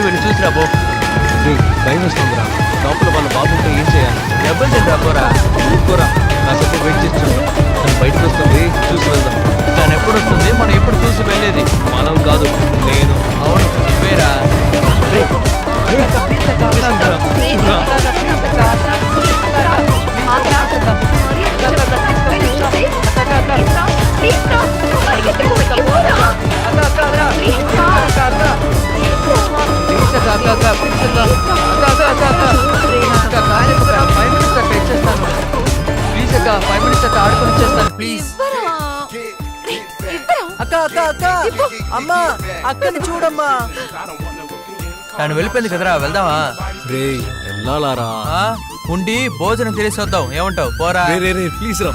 నేను వెళ్ళి చూసిరా బో భయం వస్తుందిరా. లోపల వాళ్ళ బాబుతో ఏం చేయాలి? డబ్బులు తింటా పోరా? ఊరుకోరా కాసేపు వెయిట్ చేస్తున్నాం తను బయటకు వస్తుంది చూసి వెళ్దాం. తను ఎప్పుడు వస్తుంది? మనం ఎప్పుడు చూసి వెళ్ళేది? మనం కాదు నేను. అవును వేరా నువ్వేరా ప్లీజ్ అక్క ఫైవ్ మినిట్స్ అక్క ఆడుకొని ప్లీజ్ అక్క అక్క అక్క అమ్మా అక్కని చూడమ్మా తను వెళ్ళిపోయింది కదరా వెళ్దామా రే వెళ్ళాలారా? ఉండి భోజనం చేసి వద్దాం ఏమంటావు? పోరా. రే రే రే ప్లీజ్ రా.